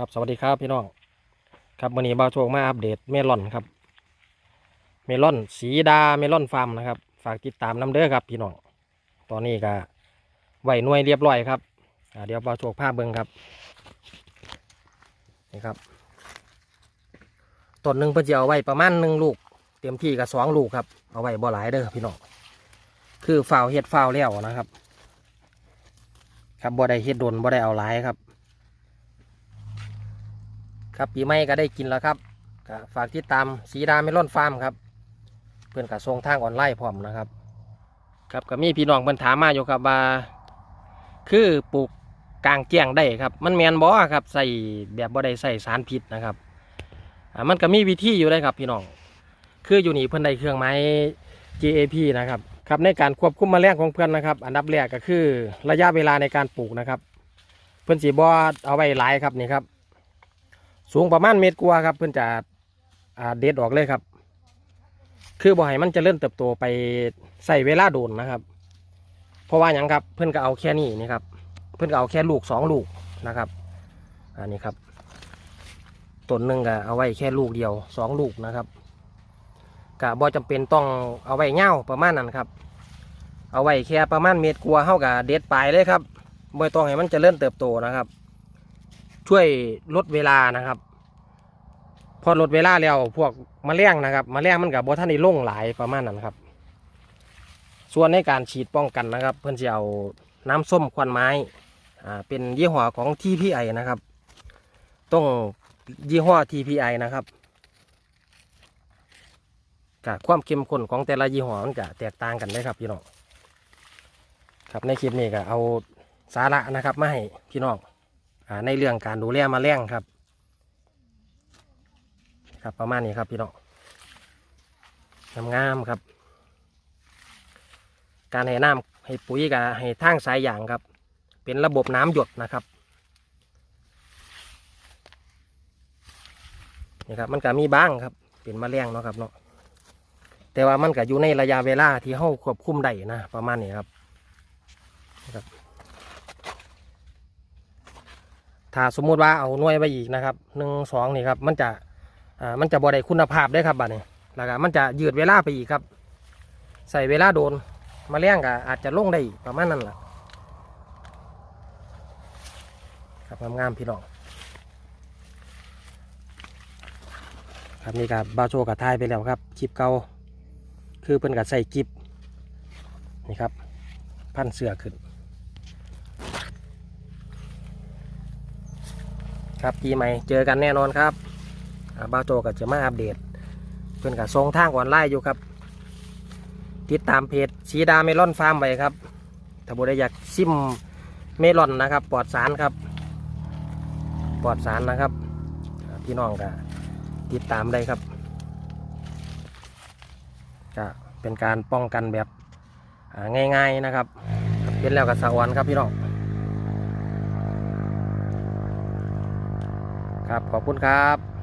ครับสวัสดีครับพี่น้องครับวันนี้บ่าวโชคมาอัปเดตเมลอนครับ เมลอนสีดาเมลอนฟาร์มนะครับ ฝากติดตามน้ำเด้อครับพี่น้องตอนนี้ก็ไหวหน่วยเรียบร้อยครับเดี๋ยวบ่าวโชคภาพเบิ้งครับนี่ครับต้นหนึ่งเพื่อจะเอาไว้ประมาณหนึ่งลูก เต็มที่กับสองลูกครับเอาไว้บ่หลายเด้อพี่น้องคือฝ้าวเฮ็ดฝ้าวแล้วนะครับ ครับบ่ได้เฮ็ดโดนบ่ได้เอาหลายครับ ครับปีใหม่ก็ได้กินแล้วครับก็ฝากติดตามสีดาเมลอนฟาร์มครับ เพื่อนกับส่งทางออนไลน์พร้อมนะครับ ครับก็มีพี่น้องเพิ่นถามมาอยู่ครับว่า คือปลูกกลางแจ้งได้ครับ มันแมนบ่ครับใส่แบบบ่ได้ใส่สารพิษนะครับมันก็มีวิธีอยู่ได้ครับพี่น้อง คืออยู่นี่เพิ่อนได้เครื่องไม้ GAP นะครับครับในการควบคุมแมลงของเพื่อนนะครับ อันดับแรกก็คือระยะเวลาในการปลูกนะครับ เพื่อนสีบอเอาไว้หลายครับนี่ครับ สูงประมาณเมตรกว่าครับ เพื่อนจะเด็ดออกเลยครับ คือบ่ให้มันจะเริ่มเติบโตไปใส่เวลาโดนนะครับ เพราะว่าอย่างครับเพื่อนก็เอาแค่นี้นี่ครับ เพื่อนก็เอาแค่ลูกสองลูกนะครับ อันนี้ครับต้นหนึ่งก็เอาไว้แค่ลูกเดียวสองลูกนะครับกะบ่จำเป็นต้องเอาไว้เง่าวประมาณนั้นครับ เอาไว้แค่ประมาณเมตรกว่าเท่ากับเด็ดปลายเลยครับไม่ต้องให้มันจะเริ่มเติบโตนะครับ ช่วยลดเวลานะครับ พอลดเวลาแล้วพวกมแมลงนะครับมแมลงมันกับบท่านได้ลงหลายประมาณนั้นครับ ส่วนในการฉีดป้องกันนะครับ เพื่อนจะเอาน้ำส้มควันไม้อ่าเป็นยี่ห้อของ TPI นะครับ ต้องยี่ห้อ TPI นะครับกับความเข้มข้นของแต่ละยี่ห้อมันจะแตกต่างกันได้ครับพี่น้องครับในคลิปนี้ก็เอาสาระนะครับมาให้พี่น้อง ในเรื่องการดูแลแมาแรงครับ ครับประมาณนี้ครับพี่น้องงามๆครับ การให้น้ำให้ปุ๋ยกับให้ทางสายยางครับ เป็นระบบน้ำหยดนะครับนี่ครับมันก็มีบ้างครับ เป็นมะเร็งเนาะครับเนาะแต่ว่ามันก็อยู่ในระยะเวลาที่เราควบคุมได้นะประมาณนี้ครับครับ ถ้าสมมุติว่าเอาหน่วยไปอีกนะครับหนึ่งสองนี่ครับมันจะอ่ามันจะบ่ได้คุณภาพได้ครับบัดนี้แล้วก็มันจะยืดเวลาไปอีกครับ ใส่เวลาโดนมาเลี้ยงก็อาจจะลงได้อีกประมาณนั้นแหละครับงามๆพี่น้องครับนี่ครับบาโชกับทายไปแล้วครับคลิปเก่าคือเป็นกับใส่กิบนี่ครับ พันเสือขึ้น ครับปีใหม่เจอกันแน่นอนครับบ้าโจก็จะมาอัปเดต เพื่อนกับทรงทางออนไลน์อยู่ครับ ติดตามเพจชีดาเมลอนฟาร์มไว้ครับ ถ้าบุได้อยากซิมเมลอนนะครับ ปลอดสารครับ ปลอดสารนะครับ พี่น้องก็ติดตามได้ครับก็เป็นการป้องกันแบบง่าย ๆนะครับ เป็นแล้วกับสะออนครับพี่น้อง ครับขอบคุณครับ